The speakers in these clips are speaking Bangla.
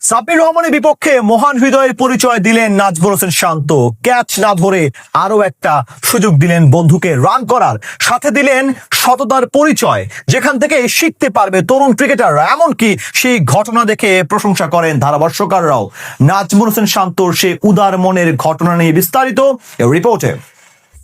সাব্বির রহমানের বিপক্ষে মহান হৃদয়ের পরিচয় দিলেন নাজমুল হোসেন শান্ত। ক্যাচ না ধরে আরও একটা সুযোগ দিলেন বন্ধুকে রান করার। সাথে দিলেন সততার পরিচয়, যেখান থেকে শিখতে পারবে তরুণ ক্রিকেটাররা এমনকি সেই ঘটনা দেখে প্রশংসা করেন ধারাভাষ্যকাররাও। নাজমুল হোসেন শান্তর সেই উদার মনের ঘটনা নিয়ে বিস্তারিত রিপোর্টে।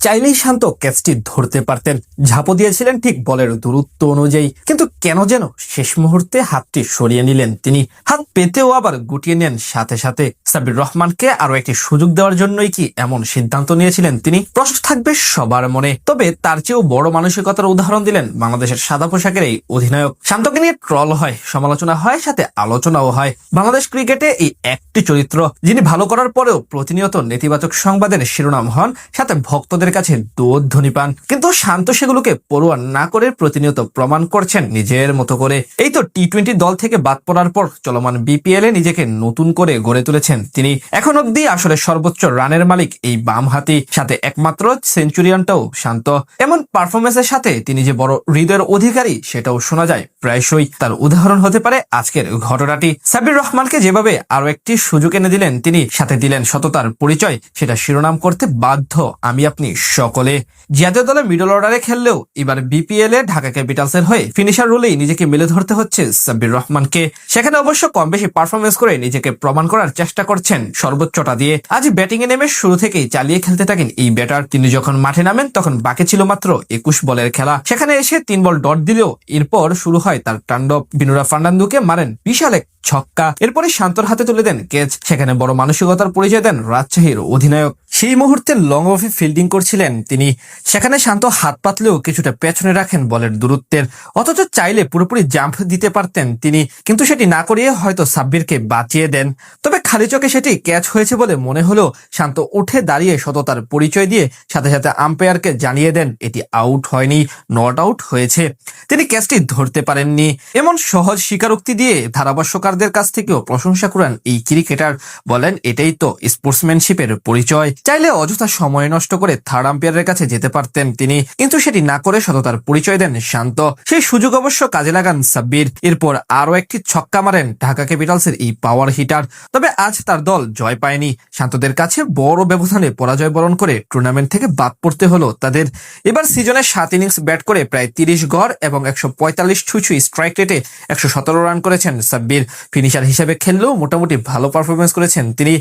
চাইলেই শান্ত ক্যাচটি ধরতে পারতেন। ঝাঁপো দিয়েছিলেন ঠিক বলের দূরত্ব অনুযায়ী। কিন্তু কেন যেন শেষ মুহূর্তে হাতটি সরিয়ে নিলেন তিনি। হাত পেতেও আবার গুটিয়ে নেন সাথে সাথে। সাবির রহমানকে আরও একটি সুযোগ দেওয়ার জন্যই কি এমন সিদ্ধান্ত নিয়েছিলেন তিনি? প্রশ্ন থাকবে সবার মনে। তবে তার চেয়েও বড় মানসিকতার উদাহরণ দিলেন বাংলাদেশের সাদা পোশাকের এই অধিনায়ক। শান্তকে নিয়ে ট্রল হয়, সমালোচনা হয়, সাথে আলোচনাও হয়। বাংলাদেশ ক্রিকেটে এই একটি চরিত্র, যিনি ভালো করার পরেও প্রতিনিয়ত নেতিবাচক সংবাদের শিরোনাম হন, সাথে ভক্তদের কাছে দোধ্বনি পান। কিন্তু শান্ত সেগুলোকে পড়ুয়া না করে প্রতিনিয়ত প্রমাণ করছেন নিজের মতো করে। এই তো টি টোয়েন্টি দল থেকে বাদ পড়ার পর চলমান বিপিএল এ নিজেকে নতুন করে গড়ে তুলেছেন তিনি এখন অব্দি আসলে সর্বোচ্চ রানের মালিক এই বাম হাতি সাথে একমাত্র সেঞ্চুরিয়ানটাও শান্ত। এমন পারফরমেন্সের সাথে তিনি যে বড় হৃদয়ের অধিকারী, সেটাও শোনা যায়। প্রায়শই তার উদাহরণ হতে পারে আজকের ঘটনাটি। সাবির রহমানকে যেভাবে আরও একটি সুযোগ এনে দিলেন, তিনি সাথে দিলেন সততার পরিচয়, সেটা শিরোনাম করতে বাধ্য আমি আপনি সকলে। জাতীয় দলে মিডল অর্ডারে খেললেও এবার বিপিএল এ ঢাকা ক্যাপিটালসের হয়ে ফিনিশার রোলেই নিজেকে মেলে ধরতে হচ্ছে সাব্বির রহমানকে। সেখানে অবশ্য কম বেশি পারফরমেন্স করে নিজেকে প্রমাণ করার চেষ্টা করছেন সর্বোচ্চটা দিয়ে। আজ ব্যাটিং এ নেমে শুরু থেকেই চালিয়ে খেলতে থাকেন এই ব্যাটার। তিনি যখন মাঠে নামেন, তখন বাকি ছিল মাত্র একুশ বলের খেলা। সেখানে এসে তিন বল ডট দিলেও এরপর শুরু হয় তার তাণ্ডব। বিনুরা ফার্নান্দোকে মারেন বিশাল এক ছক্কা। এরপরে শান্তর হাতে তুলে দেন কেচ। সেখানে বড় মানসিকতার পরিচয় দেন রাজশাহীর অধিনায়ক। সেই মুহূর্তে লং অফে ফিল্ডিং করছিলেন তিনি। সেখানে শান্ত হাত পাতলেও কিছুটা পেছনে রাখেন বলের দূরত্বের। অথচ চাইলে পুরোপুরি জাম্প দিতে পারতেন তিনি। কিন্তু সেটি না করিয়ে হয়তো সাব্বিরকে বাঁচিয়ে দেন। তবে খালি চোখে সেটি ক্যাচ হয়েছে বলে মনে হলেও শান্ত উঠে দাঁড়িয়ে সততার পরিচয় দিয়ে সাথে সাথে আম্পায়ারকে জানিয়ে দেন এটি আউট হয়নি নট আউট হয়েছে। তিনি ক্যাচটি ধরতে পারেননি। এমন সহজ স্বীকারোক্তি দিয়ে ধারাভাষ্যকারদের কাছ থেকেও প্রশংসা করেন এই ক্রিকেটার। বলেন, এটাই তো স্পোর্টসম্যানশিপের পরিচয়। চাইলে অযথা সময় নষ্ট করে থার্ড আম্পায়ারের কাছে যেতে পারতেন তিনি। কিন্তু সেটি না করে সততার পরিচয় দেন শান্ত। সেই সুযোগ অবশ্য কাজে লাগান সাব্বির। এরপর আরও একটি ছক্কা মারেন ঢাকা ক্যাপিটালসের এই পাওয়ার হিটার তবে আজ তার দল জয় পায়নি। শান্তদের কাছে বড় ব্যবধানে পরাজয় বরণ করে টুর্নামেন্ট থেকে বাদ পড়তে হলো তাদের। এবার সিজনে সাত ইনিংস ব্যাট করে প্রায় তিরিশ গড় এবং একশো পঁয়তাল্লিশ ছুঁই স্ট্রাইক রেটে একশো সতেরো রান করেছেন সাব্বির। ফিনিশার হিসেবে খেললেও মোটামুটি ভালো পারফরমেন্স করেছেন তিনি।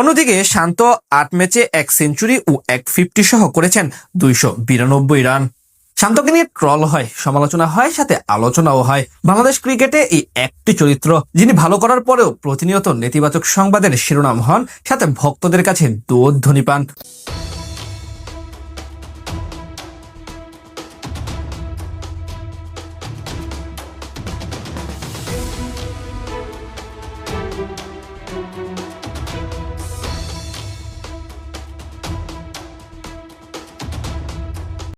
অন্যদিকে শান্ত আট ম্যাচে এক সেঞ্চুরি ও এক ফিফটি সহ করেছেন দুইশো বিরানব্বই রান শান্তকে নিয়ে ট্রল হয়, সমালোচনা হয়, সাথে আলোচনাও হয়। বাংলাদেশ ক্রিকেটে এই একটি চরিত্র, যিনি ভালো করার পরেও প্রতিনিয়ত নেতিবাচক সংবাদের শিরোনাম হন, সাথে ভক্তদের কাছে দোধ্বনি পান।